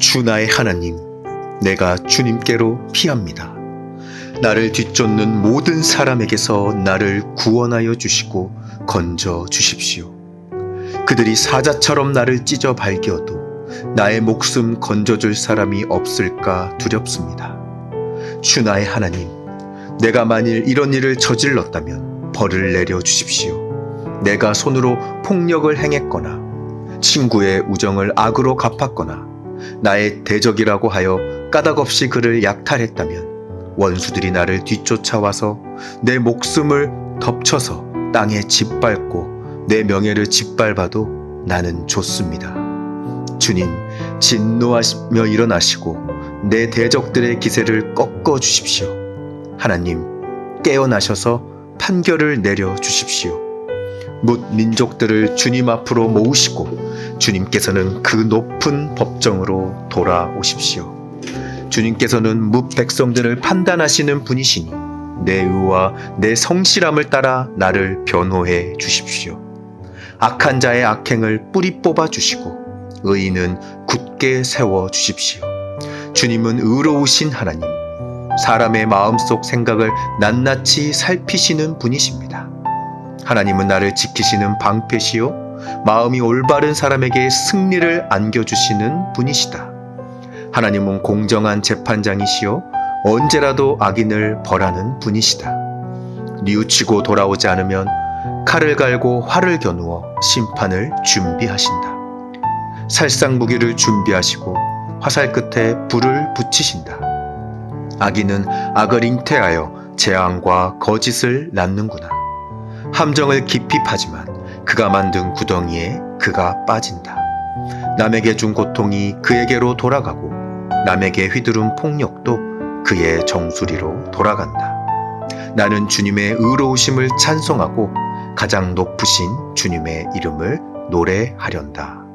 주 나의 하나님, 내가 주님께로 피합니다. 나를 뒤쫓는 모든 사람에게서 나를 구원하여 주시고 건져 주십시오. 그들이 사자처럼 나를 찢어 발기어도 나의 목숨 건져줄 사람이 없을까 두렵습니다. 주 나의 하나님, 내가 만일 이런 일을 저질렀다면 벌을 내려 주십시오. 내가 손으로 폭력을 행했거나 친구의 우정을 악으로 갚았거나 나의 대적이라고 하여 까닭없이 그를 약탈했다면 원수들이 나를 뒤쫓아와서 내 목숨을 덮쳐서 땅에 짓밟고 내 명예를 짓밟아도 나는 좋습니다. 주님, 진노하시며 일어나시고 내 대적들의 기세를 꺾어 주십시오. 하나님, 깨어나셔서 판결을 내려 주십시오. 뭇 민족들을 주님 앞으로 모으시고 주님께서는 그 높은 법정으로 돌아오십시오. 주님께서는 뭇 백성들을 판단하시는 분이시니 내 의와 내 성실함을 따라 나를 변호해 주십시오. 악한 자의 악행을 뿌리 뽑아 주시고 의인은 굳게 세워 주십시오. 주님은 의로우신 하나님, 사람의 마음속 생각을 낱낱이 살피시는 분이십니다. 하나님은 나를 지키시는 방패시요 마음이 올바른 사람에게 승리를 안겨주시는 분이시다. 하나님은 공정한 재판장이시요 언제라도 악인을 벌하는 분이시다. 뉘우치고 돌아오지 않으면 칼을 갈고 활을 겨누어 심판을 준비하신다. 살상 무기를 준비하시고 화살 끝에 불을 붙이신다. 악인은 악을 잉태하여 재앙과 거짓을 낳는구나. 함정을 깊이 파지만 그가 만든 구덩이에 그가 빠진다. 남에게 준 고통이 그에게로 돌아가고 남에게 휘두른 폭력도 그의 정수리로 돌아간다. 나는 주님의 의로우심을 찬송하고 가장 높으신 주님의 이름을 노래하련다.